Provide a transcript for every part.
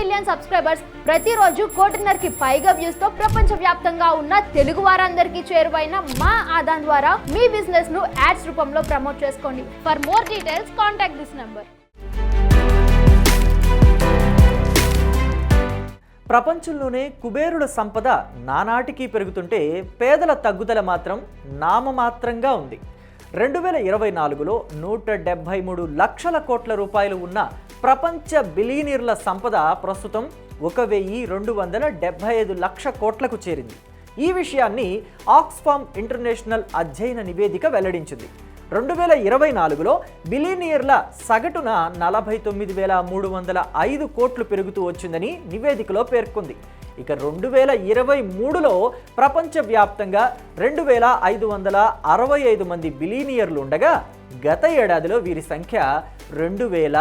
Million subscribers ప్రతిరోజు కోటిన్నరకి పైగా వ్యూస్తో ప్రపంచ వ్యాప్తంగా ఉన్న తెలుగు వారందరికీ చేరువైన మా ఆదాన్ ద్వారా మీ బిజినెస్ను యాడ్స్ రూపంలో ప్రమోట్ చేసుకోండి. For more details contact this number ప్రపంచంలోనే కుబేరుల సంపద నానాటికి పెరుగుతుంటే పేదల తగ్గుదల మాత్రం నామమాత్రంగా ఉంది. రెండు వేల ఇరవై నాలుగులో నూట డెబ్భై మూడు లక్షల కోట్ల రూపాయలు ఉన్న ప్రపంచ బిలియనీర్ల సంపద ప్రస్తుతం ఒక వెయ్యి రెండు వందల డెబ్భై ఐదు లక్ష కోట్లకు చేరింది. ఈ విషయాన్ని ఆక్స్ఫామ్ ఇంటర్నేషనల్ అధ్యయన నివేదిక వెల్లడించింది. రెండు వేల ఇరవై నాలుగులో బిలియనియర్ల సగటున నలభై తొమ్మిది వేల మూడు వందల ఐదు కోట్లు పెరుగుతూ వచ్చిందని నివేదికలో పేర్కొంది. ఇక రెండు వేల ఇరవై మూడులో ప్రపంచవ్యాప్తంగా రెండు వేల ఐదు వందల అరవై ఐదు మంది బిలీనియర్లు ఉండగా గత ఏడాదిలో వీరి సంఖ్య రెండు వేల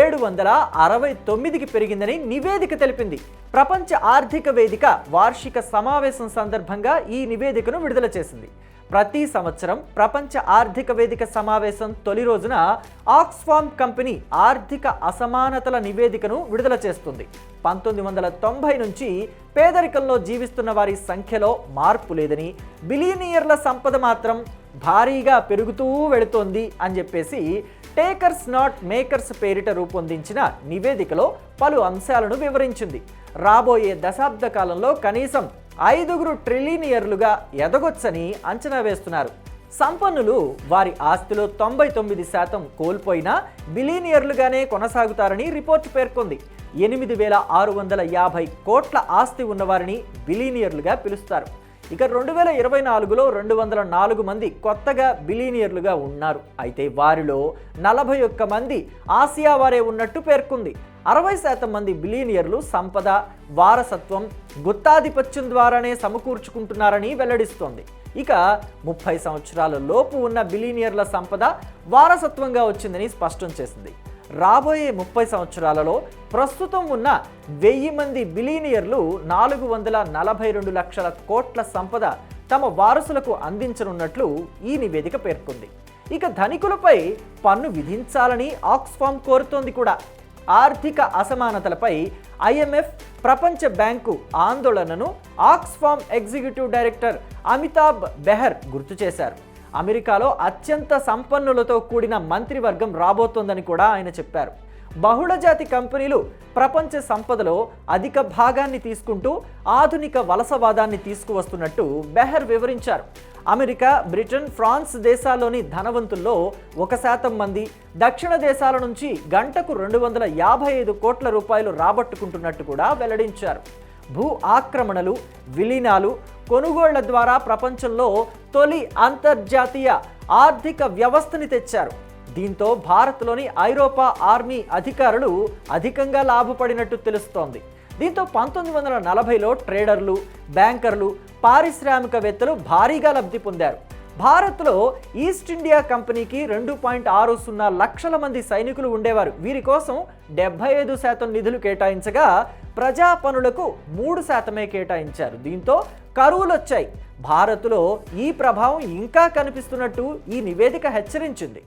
ఏడు వందల అరవై తొమ్మిదికి పెరిగిందని నివేదిక తెలిపింది. ప్రపంచ ఆర్థిక వేదిక వార్షిక సమావేశం సందర్భంగా ఈ నివేదికను విడుదల చేసింది. ప్రతి సంవత్సరం ప్రపంచ ఆర్థిక వేదిక సమావేశం తొలి రోజున ఆక్స్ఫామ్ కంపెనీ ఆర్థిక అసమానతల నివేదికను విడుదల చేస్తుంది. పంతొమ్మిది వందల తొంభై నుంచి పేదరికంలో జీవిస్తున్న వారి సంఖ్యలో మార్పు లేదని బిలియనియర్ల సంపద మాత్రం భారీగా పెరుగుతూ వెళుతోంది అని చెప్పేసి టేకర్స్ నాట్ మేకర్స్ పేరిట రూపొందించిన నివేదికలో పలు అంశాలను వివరించింది. రాబోయే దశాబ్ద కాలంలో కనీసం ఐదుగురు ట్రిలినియర్లుగా ఎదగొచ్చని అంచనా వేస్తున్నారు. సంపన్నులు వారి ఆస్తిలో తొంభై తొమ్మిది శాతం కోల్పోయినా బిలీనియర్లుగానే కొనసాగుతారని రిపోర్ట్ పేర్కొంది. ఎనిమిది వేల ఆరు వందల యాభై కోట్ల ఆస్తి ఉన్నవారిని బిలీనియర్లుగా పిలుస్తారు. ఇక రెండు వేల ఇరవై నాలుగులో రెండు వందల నాలుగు మంది కొత్తగా బిలీనియర్లుగా ఉన్నారు. అయితే వారిలో నలభై ఒక్క మంది ఆసియా వారే ఉన్నట్టు పేర్కొంది. అరవై శాతం మంది బిలీనియర్లు సంపద వారసత్వం గుత్తాధిపత్యం ద్వారానే సమకూర్చుకుంటున్నారని వెల్లడిస్తోంది. ఇక ముప్పై సంవత్సరాల లోపు ఉన్న బిలీనియర్ల సంపద వారసత్వంగా వచ్చిందని స్పష్టం చేసింది. రాబోయే ముప్పై సంవత్సరాలలో ప్రస్తుతం ఉన్న వెయ్యి మంది బిలీనియర్లు నాలుగు వందల నలభై రెండు లక్షల కోట్ల సంపద తమ వారసులకు అందించనున్నట్లు ఈ నివేదిక పేర్కొంది. ఇక ధనికులపై పన్ను విధించాలని ఆక్స్ఫామ్ కోరుతోంది కూడా. ఆర్థిక అసమానతలపై ఐఎంఎఫ్ ప్రపంచ బ్యాంకు ఆందోళనను Oxfam executive director Amitabh Behar గుర్తు చేశారు. అమెరికాలో అత్యంత సంపన్నులతో కూడిన మంత్రివర్గం రాబోతోందని కూడా ఆయన చెప్పారు. బహుళజాతి కంపెనీలు ప్రపంచ సంపదలో అధిక భాగాన్ని తీసుకుంటూ ఆధునిక వలసవాదాన్ని తీసుకువస్తున్నట్టు బెహర్ వివరించారు. అమెరికా బ్రిటన్ ఫ్రాన్స్ దేశాల్లోని ధనవంతుల్లో ఒక శాతం మంది దక్షిణ దేశాల నుంచి గంటకు రెండు వందల యాభై ఐదు కోట్ల రూపాయలు రాబట్టుకుంటున్నట్టు కూడా వెల్లడించారు. భూ ఆక్రమణలు విలీనాలు కొనుగోళ్ళ ద్వారా ప్రపంచంలో తొలి అంతర్జాతీయ ఆర్థిక వ్యవస్థని తెచ్చారు. దీంతో భారత్లోని ఐరోపా ఆర్మీ అధికారులు అధికంగా లాభపడినట్టు తెలుస్తోంది. దీంతో పంతొమ్మిది వందల నలభైలో ట్రేడర్లు బ్యాంకర్లు పారిశ్రామికవేత్తలు భారీగా లబ్ధి పొందారు. భారత్లో ఈస్ట్ ఇండియా కంపెనీకి రెండు పాయింట్ ఆరు సున్నా లక్షల మంది సైనికులు ఉండేవారు. వీరి కోసం డెబ్బై ఐదు శాతం నిధులు కేటాయించగా ప్రజా పనులకు మూడు శాతమే కేటాయించారు. దీంతో కరువులు వచ్చాయి భారత్లో ఈ ప్రభావం ఇంకా కనిపిస్తున్నట్టు ఈ నివేదిక హెచ్చరించింది.